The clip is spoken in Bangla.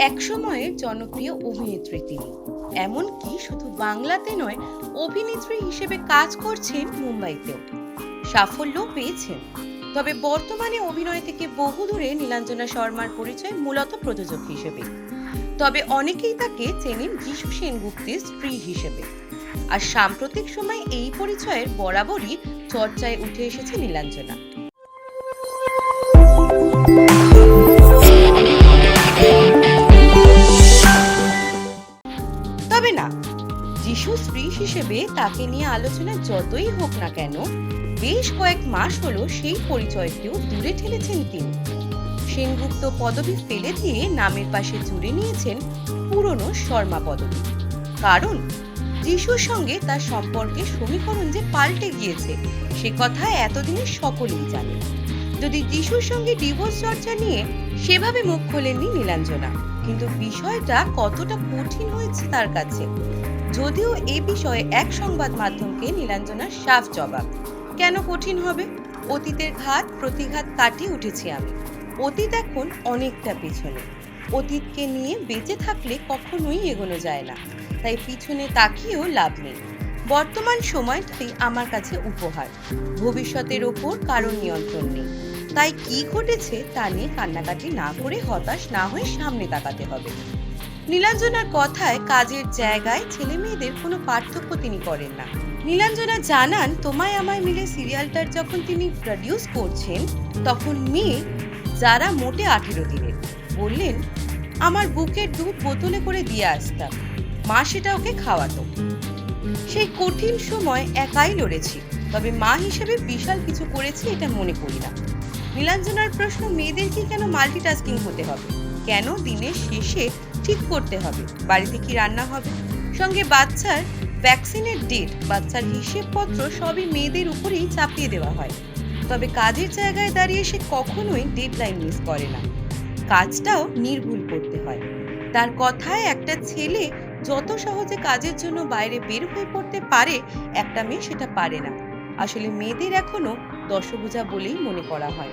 একসময়ের জনপ্রিয় অভিনেত্রী তিনি। এমনকি শুধু বাংলাতে নয়, অভিনেত্রী হিসেবে কাজ করছেন মুম্বাইতেও। সাফল্য পেয়েছেন। তবে বর্তমানে অভিনয় থেকে বহু দূরে নীলাঞ্জনা শর্মার পরিচয় মূলত প্রযোজক হিসেবে। তবে অনেকেই তাকে চেনেন যিশু সেনগুপ্তের স্ত্রী হিসেবে। আর সাম্প্রতিক সময় এই পরিচয়ের বরাবরই চর্চায় উঠে এসেছে নীলাঞ্জনা। যিশু স্ত্রী হিসেবে তাকে নিয়ে আলোচনা যতই হোক না কেন, বেশ কয়েক মাস হলো সেই পরিচয়কেও দূরে ঠেলেছেন তিনি। সেনগুপ্ত পদবি ফেলে দিয়ে নামের পাশে জুড়ে নিয়েছেন পুরনো শর্মা পদবি। কারণ, যিশুর সঙ্গে তার সম্পর্কে সমীকরণ যে পাল্টে গিয়েছে, সে কথা এতদিনে সকলেই জানে। যদি যিশুর সঙ্গে ডিভোর্স চর্চা নিয়ে সেভাবে মুখ খোলেননি নীলাঞ্জনা, কিন্তু বিষয়টা কতটা কঠিন হয়েছে তার কাছে যদিও এ বিষয়ে এক সংবাদ মাধ্যমকে নীলাঞ্জনার সাফ জবাব। কেন কঠিন হবে? অতীতের ঘাত, প্রতিঘাত কাটিয়ে উঠেছি আমি। অতীত এখন অনেকটা পিছনে। অতীতকে নিয়ে বেঁচে থাকলে কখনোই এগোনো যায় না। তাই পিছনে তাকিয়েও লাভ নেই। বর্তমান সময়টাই আমার কাছে উপহার। ভবিষ্যতের ওপর কারণ নিয়ন্ত্রণ নেই। তাই কি ঘটেছে তা নিয়ে কান্নাকাটি না করে হতাশ না হয়ে সামনে তাকাতে হবে। নীলাঞ্জনার কথায় কাজের জায়গায় ছেলে মেয়েদের কোনো পার্থক্য তিনি করেন না। নীলাঞ্জনা জানান, তোমায় আমায় মিলে সিরিয়ালটার যখন তিনি প্রডিউস করছেন, তখন মেয়ে যারা মোটে আঠেরো দিনের। বললেন, আমার বুকের দুধ বোতলে করে দিয়ে আসতাম, মা সেটা ওকে খাওয়াতো। সেই কঠিন সময় একাই লড়েছি, তবে মা হিসেবে বিশাল কিছু করেছি এটা মনে করি না। নীলাঞ্জনার প্রশ্ন মেয়েদেরকে কেন মাল্টিটাস্কিং হতে হবে? কেন দিনের শেষে ঠিক করতে হবে, বাড়িতে কি রান্না হবে? সঙ্গে বাচ্চার ভ্যাকসিনের ডেট বাচ্চার হিসেবপত্র সবই মেয়েদের উপরেই চাপিয়ে দেওয়া হয়। তবে কাজের জায়গায় দাঁড়িয়ে সে কখনোই ডেডলাইন মিস করে না। কাজটাও নির্ভুল করতে হয়। তার কথায় একটা ছেলে যত সহজে কাজের জন্য বাইরে বের হয়ে পড়তে পারে, একটা মেয়ে সেটা পারে না। আসলে মেয়েদের এখনও দশভুজা বলেই মনে করা হয়।